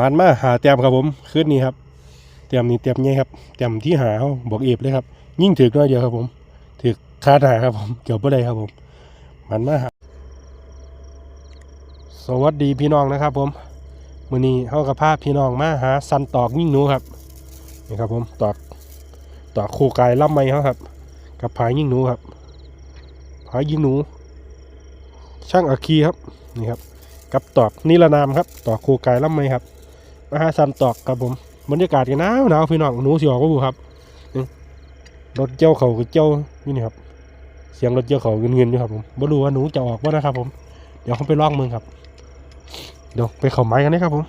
มันมาหาเตรียมครับผมคืนนี้ครับเตรียมนี่เตรียมไงครับเตรียมที่หาเขาบอกเอฟเลยครับ ยิ่งถือน้อยเดียวครับผมถือคาดหาครับผมเกี่ยวบ่ได้ครับผมมันมาหาสวัสดีพี่น้องนะครับ ผมมือนี้เฮากับพาพี่น้องมาหาสันตอกยิ่งหนูครับนี่ครับผมตอกตอกคู่กายล่ำไม้เขาครับ กับผายยิ่งหนูครับผายยิ่งหนู ช่างอาคีครับนี่ครับกับตอกนิรนามครับตอกคู่กายล่ำไม้ครับ อาหาสันตอกครับผมบรรยากาศกันหนาวหนาวพี่น้องหนูสิออกบ่บุครับรถเจ้าเขากับเจ้านี่นี่ครับ เสียงรถเจ้าเขาเงินๆอยู่ครับผมบ่รู้ว่าหนูจะออกบ่นะครับผม เดี๋ยวผมไปลองมึงครับ เดี๋ยวไปเข่าไม้กันนะครับผม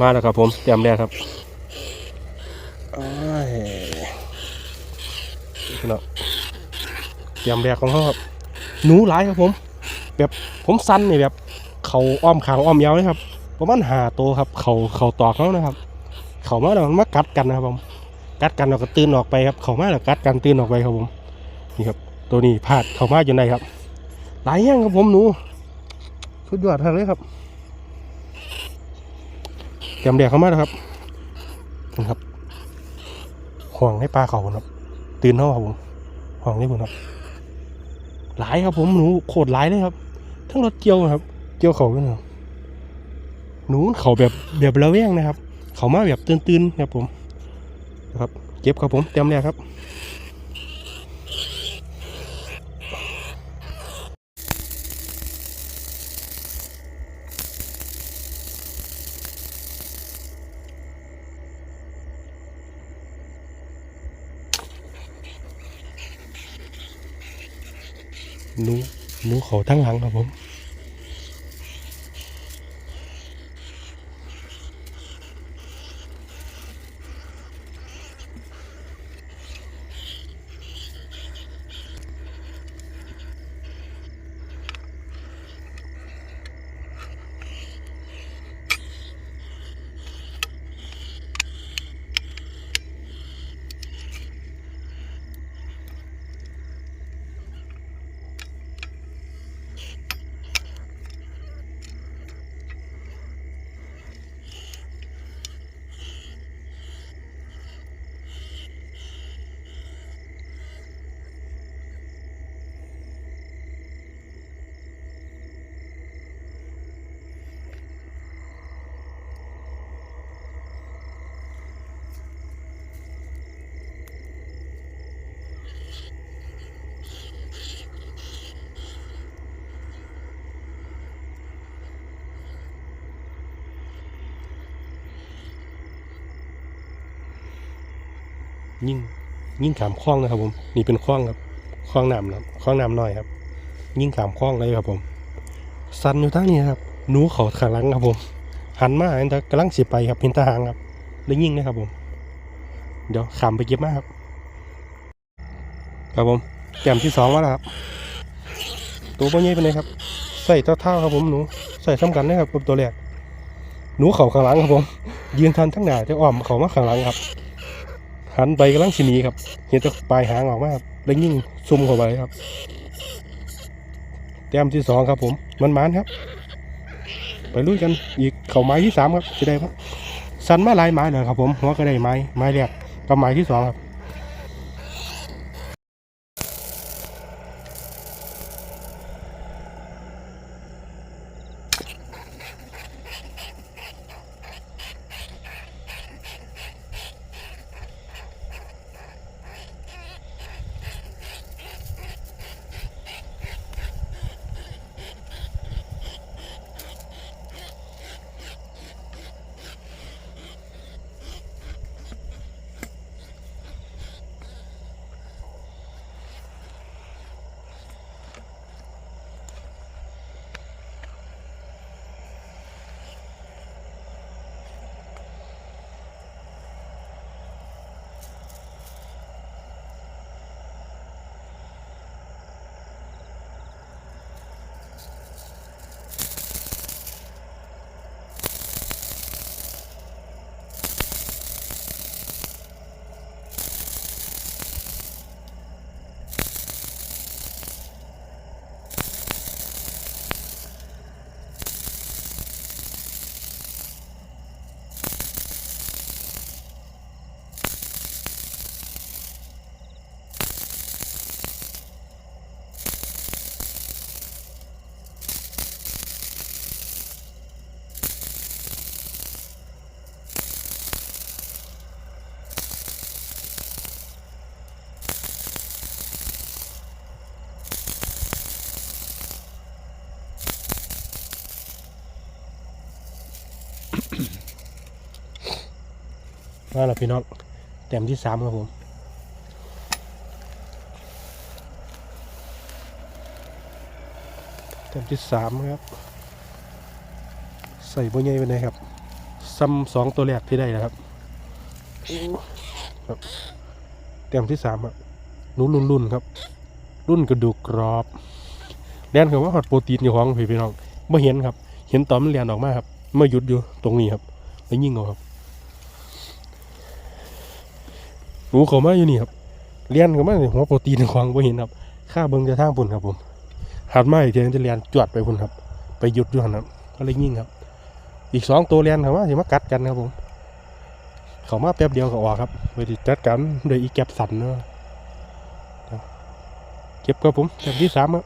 มาแล้วครับผมเตรียมแล้วครับอ้ายพี่น้องเตรียมแบกของเขาครับหนูหลายครับผม แบบผมสั้นนี่แบบ เขาอ้อมขางอ้อมยาวเลยครับประมาณหาตัวครับ เขาเขาตอกเขานะครับ เขามาแล้วมันมากัดกันนะครับผมกัดกันเราก็ตื่นออกไปครับ เขามาแล้วกัดกันตื่นออกไปครับผมนี่ครับ ตัวนี้พลาดเขามาอยู่ในครับ หลายแย่งครับผมหนูสุดยอดทางเลยครับ เตรียมแดกเข้ามาแล้วครับนะครับห่วงให้ปลาเขาครับ ตื่นเท่าครับผมห่วงนี่ผมครับ หลายครับผมหนูโคตรหลายเลยครับ ทั้งรถเกี่ยวครับ เกี่ยวเขาด้วยนะครับหนูเขาแบบแบบระแวงนะครับ เขามาแบบตื่นๆครับผมนะครับ เก็บครับผมเตรียมแดกครับ นูหนูเขาทั้งหลังครับผม ยิ่งยิ่งขามคล้องนะครับผมนี่เป็นคล้องครับคล้องน้ำนะครับคล้องน้ำน้อยครับ ยิ่งขามคล้องเลยครับผมสันอยู่ทั้งนี้ครับหนูเขาขางหลังครับผม หันมาอันจะกำลังสิไปครับเห็นทหางครับแล้วยิ่งนะครับผม เดี๋ยวขามไปเก็บมาครับ ครับผมแก้มที่สองมาแล้วครับ ตัวพ่อใหญ่เป็นไงครับ ใส่เท่าเท่าครับผมหนูใส่ซ้ำกันนะครับกับตัวแรกหนูเขาข้างหลังครับผม ยืนทันทั้งหน้าจะอ้อมเขามาข้างหลังครับ หันไปกำลังชินีครับเห็นแต่ปลายหางออกมาครับแล้วยิ่งซุ่มเข้าไปครับ แต้มที่สองครับ ผมมันมันครับ ไปลุยกันอีกเข่าไม้ที่สามครับจะได้ครับสันมาลายไม้เลยครับ ผมหัวก็ได้ไม้ไม้แรกกับไม้ที่สองครับ มาแล้วพี่น้องแต้มที่สามครับผมแต้มที่สามครับ ใส่โบใหญ่ไปเลยครับซ้ำสองตัวแรกที่ได้นะครับครับแต้มที่สามครับนุ่นรุ่นรุ่นครับ รุ่นกระดูกกรอบแดนคำว่าฮอตโปรตีนอยู่ของพี่พี่น้องไม่เห็นครับ เห็นตอมันเรียนออกมาครับเมื่อหยุดอยู่ตรงนี้ครับแล้วยิ่งเอาครับ หูเขามาอยู่นี่ครับเรียนเขามาหัวโปรตีนของบ่เห็นครับค่าเบิ้งจะทางปุ่นครับผมหัดมาอีกทีนึงจะเรียนจวดไปพุ่นครับ ไปหยุดอยู่ครับก็เลยยิ่งครับ อีกสองตัวเรียนเขาว่าสิมากัดกันครับผมเขามาแป๊บเดียวก็ออกครับไปจัดกันโดยอีแก็บสันเนาะเก็บครับผมแต้มที่สามครับ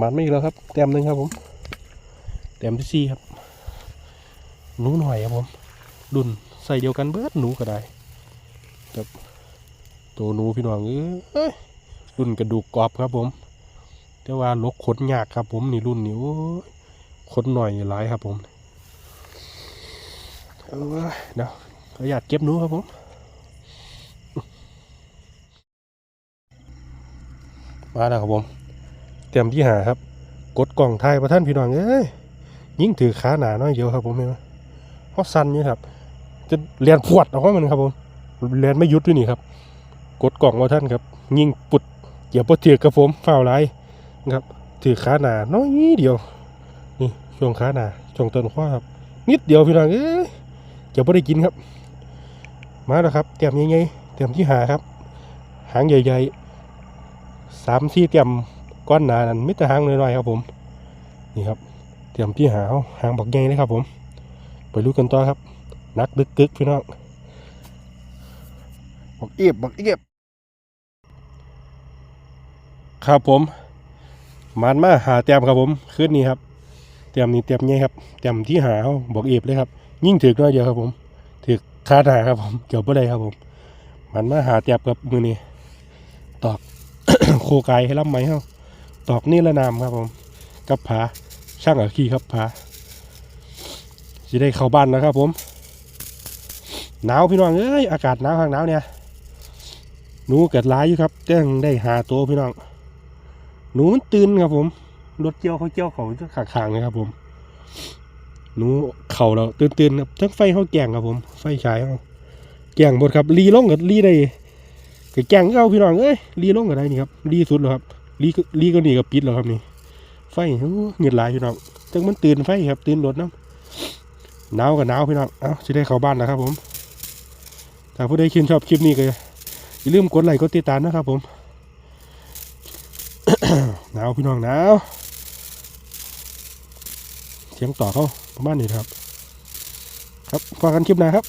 มันไม่อีกแล้วครับแต้มหนึ่งครับผมแต้มที่สี่ครับหนูหน่อยครับผมรุ่นใส่เดียวกันเบิดหนูก็ได้ครับตัวหนูพี่น้องเอ้ยรุ่นกระดูกกรอบครับผม แต่ว่าลกขนยากครับผมนี่รุ่นนี้โอ้ยขนหน่อยหลายครับผมเอาเดี๋ยวขออนุญาตเก็บหนูครับผมมาแล้วครับผม เตรียมที่หาครับ กดกล่องไทยประท่านพี่น้องเอ้ยยิ่งถือขาหนาน้อยเดียวครับผมเห็นไหมเพราะสั้นนี่ครับ จะเรียนพวดเอาเข้ามันครับผมเรียนไม่ยุดด้วยนี่ครับ กดกล่องมาท่านครับ ยิ่งปุดเกี่ยวปถือกับผมฝ้าวไรนะครับ ถือขาหนาน้อยเดียว นี่ช่วงขาหนาช่วงต้นข้อครับ นิดเดียวพี่น้องเอ้ยเกี่ยวไม่ได้กินครับ มาแล้วครับเตรียมยังไงเตรียมที่หาครับ หางใหญ่ๆสามสี่เตรียม ก้อนหนานั่นมิตรหางน้อยๆครับผม นี่ครับ เตรียมที่หาเอาหางบอกใหญ่เลยครับผม ไปรู้กันต่อครับ นักดึกกึกพี่น้องบอกเอียบบอกเอียบครับผมมันมาหาเตรียมครับผมขึ้นนี้ครับ เตรียมนี่เตรียมใหญ่ครับเตรียมที่หาเอาบอกเอียบเลยครับ ยิ่งถึกน้อยเดียวครับผมถึกคาดหาครับผมเกี่ยวบ่ได้ครับผมมันมาหาเตรียมกับมือนี้ตอกโคไกให้รับไหมเฮา ตอกนี่ละนามครับผมกับผาช่างอาคีครับผาจะได้เข้าบ้านแล้วครับผมหนาวพี่น้องเอ้ยอากาศหนาวข้างหนาวเนี่ยหนูเกิดร้ายอยู่ครับแจ้งได้หาตัวพี่น้องหนูมันตื่นครับผมรถเกี่ยวเขาเกี่ยวเขาจะขาขางเลยครับผมหนูเข่าเราตื่นตื่นครับทั้งไฟเขาแกงครับผม ไฟฉายเขาแกงหมดครับรีลงกับรีได้ก็แกงก็เอาพี่น้องเอ้ยรีลงก็ได้นี่ครับรีสุดแล้วครับ รีก็รีก็นี่ก็ปิดแล้วครับนี่ ไฟเงียดหลายพี่น้องจังมันตื่นไฟครับ ตื่นรถน้ำหนาวกับหนาวพี่น้อง เอ้าจะได้เข้าบ้านแล้วครับ ผม ถ้าผู้ใดชื่นชอบคลิปนี้ก็อย่าลืมกดไลค์กดติดตามนะครับ ผม หนาวพี่น้องหนาวเสียงต่อเขาประมาณนี้ครับ ครับฟังกันคลิปหน้าครับ